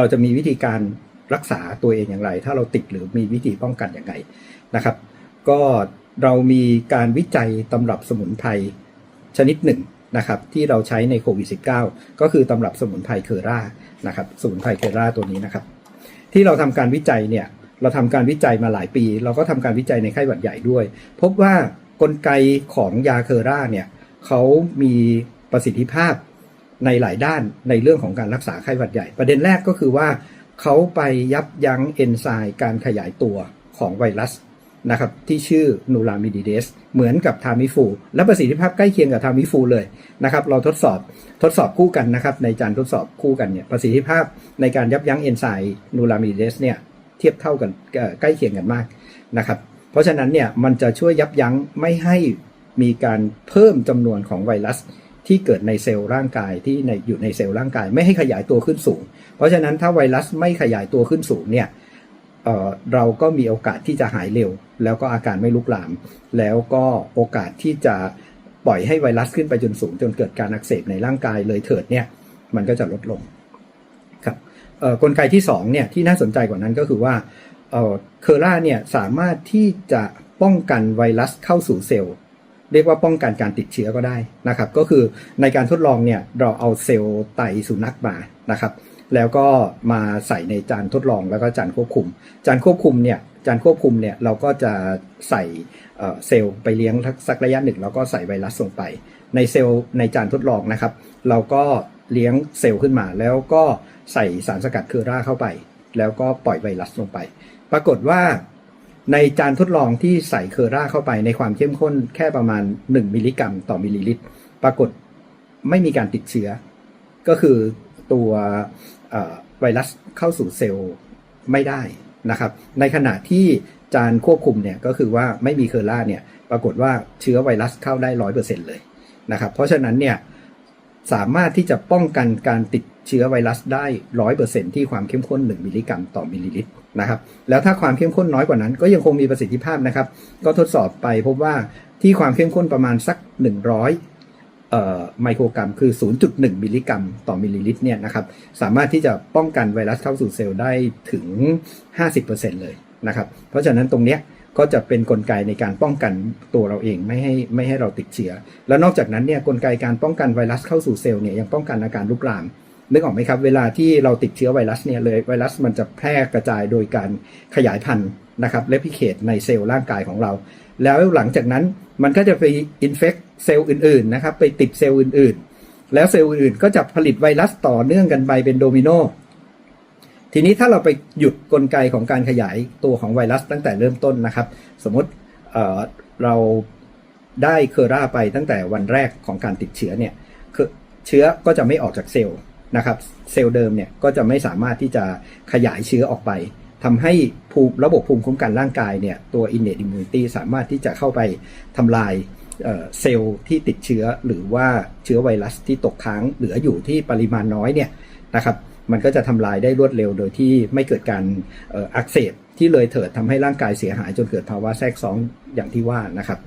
เราจะมีวิธีการรักษาตัวเองอย่างไร ถ้าเราติดหรือมีวิธีป้องกันอย่างไรนะครับ ก็เรามีการวิจัยตำรับสมุนไพรชนิดหนึ่งนะครับที่เราใช้ในโควิด -19 ก็คือตำรับสมุนไพรเคอร่านะครับสมุนไพรเคอร่าตัวนี้นะครับ ที่เราทำการวิจัยเนี่ยเราทำการวิจัยมาหลายปี เราก็ทำการวิจัยในไข้หวัดใหญ่ด้วย พบว่ากลไกของยาเคอร่าเนี่ยเขามีประสิทธิภาพ ในหลายด้านในเรื่องของการรักษาไข้หวัดใหญ่ ประเด็นแรกก็คือว่าเขาไปยับยั้งเอนไซม์การขยายตัวของไวรัสนะครับที่ชื่อนูรามิดิเดสเหมือนกับทามิฟู และประสิทธิภาพใกล้เคียงกับทามิฟูเลยนะครับเราทดสอบทดสอบคู่กันนะครับในจานทดสอบคู่กันเนี่ยประสิทธิภาพในการยับยั้งเอนไซม์นูรามิดิเดสเนี่ยเทียบเท่ากันใกล้เคียงกันมากนะครับเพราะฉะนั้นเนี่ยมันจะช่วยยับยั้งไม่ให้มีการเพิ่มจำนวนของไวรัส ที่เกิดในเซลล์ร่างกายที่ในอยู่ในเซลล์ร่างกาย ไม่ให้ขยายตัวขึ้นสูง เพราะฉะนั้นถ้าไวรัสไม่ขยายตัวขึ้นสูงเนี่ยเเราก็มีโอกาสที่จะหายเร็ว แล้วก็อาการไม่ลุกลาม แล้วก็โอกาสที่จะปล่อยให้ไวรัสขึ้นไปจนสูง จนเกิดการอักเสบในร่างกายเลยเถิดเนี่ยมันก็จะลดลงครับกลไกที่สองเนี่ยที่น่าสนใจกว่านั้นก็คือว่าเออเคอร่าเนี่ยสามารถที่จะป้องกันไวรัสเข้าสู่เซลล์ เรียกว่าป้องกันการติดเชื้อก็ได้นะครับ ก็คือในการทดลองเนี่ยเราเอาเซลล์ไตสุนัขมานะครับ แล้วก็มาใส่ในจานทดลองแล้วก็จานควบคุม จานควบคุมเนี่ยจานควบคุมเนี่ยเราก็จะใส่เซลล์ไปเลี้ยงสักระยะหนึ่งแล้วก็ใส่ไวรัสลงไป ในเซลล์ในจานทดลองนะครับ เราก็เลี้ยงเซลล์ขึ้นมา แล้วก็ใส่สารสกัดเคอร่าเข้าไป แล้วก็ปล่อยไวรัสลงไป ปรากฏว่า ในจานทดลองที่ใส่เคอร่าเข้าไปในความเข้มข้นแค่ประมาณ 1 มิลลิกรัมต่อมิลลิลิตร ปรากฏไม่มีการติดเชื้อ ก็คือตัวไวรัสเข้าสู่เซลล์ไม่ได้นะครับ ในขณะที่จานควบคุมเนี่ยก็คือว่าไม่มีเคอร่าเนี่ยปรากฏว่าเชื้อไวรัสเข้าได้ร้อยเปอร์เซ็นต์เลยนะครับเพราะฉะนั้นเนี่ยสามารถที่จะป้องกันการติดเชื้อไวรัสได้ร้อยเปอร์เซ็นที่ความเข้มข้น 1 มิลลิกรัมต่อมิลลิลิตร นะครับแล้วถ้าความเข้มข้นน้อยกว่านั้น ก็ยังคงมีประสิทธิภาพนะครับ ก็ทดสอบไปพบว่าที่ความเข้มข้นประมาณสัก 100เอ่อไมโครกรัม คือ 0.1 มิลลิกรัม ต่อมิลลิลิตรเนี่ยนะครับสามารถที่จะป้องกันไวรัสเข้าสู่เซลล์ได้ถึง 50%เลยนะครับเพราะฉะนั้นตรงเนี้ยก็จะเป็นนกลไกในการป้องกันตัวเราเองไม่ให้ไม่ให้เราติดเชื้อแล้วนอกจากนั้นเนี่ยกลไกการป้องกันไวรัสเข้าสู่เซลล์เนี่ยยังป้องกันอาการลุกลาม นึกออกไหมครับ เวลาที่เราติดเชื้อไวรัสเนี่ยเลยไวรัสมันจะแพร่กระจายโดยการขยายพันธุ์นะครับเลพิเคตในเซลล์ร่างกายของเรา แล้วหลังจากนั้นมันก็จะไปอินเฟกเซลล์อื่นๆนะครับไปติดเซลล์อื่นๆ แล้วเซลล์อื่นๆ ก็จะผลิตไวรัสต่อเนื่องกันไปเป็นโดมิโนทีนี้ถ้าเราไปหยุดกลไกของการขยายตัวของไวรัสตั้งแต่เริ่มต้นนะครับ สมมติเเราได้เคอร่าไปตั้งแต่วันแรกของการติดเชื้อเนี่ยเชื้อก็จะไม่ออกจากเซลล์ นะครับเซลล์เดิมเนี่ยก็จะไม่สามารถที่จะขยายเชื้อออกไปทำให้ภูมิระบบภูมิคุ้มกันร่างกายเนี่ยตัว innate immunity สามารถที่จะเข้าไปทำลายเซลล์ที่ติดเชื้อหรือว่าเชื้อไวรัสที่ตกค้างเหลืออยู่ที่ปริมาณน้อยเนี่ยนะครับมันก็จะทำลายได้รวดเร็วโดยที่ไม่เกิดการอักเสบที่เลยเถิดทำให้ร่างกายเสียหายจนเกิดภาวะแทรกซ้อนอย่างที่ว่านะครับ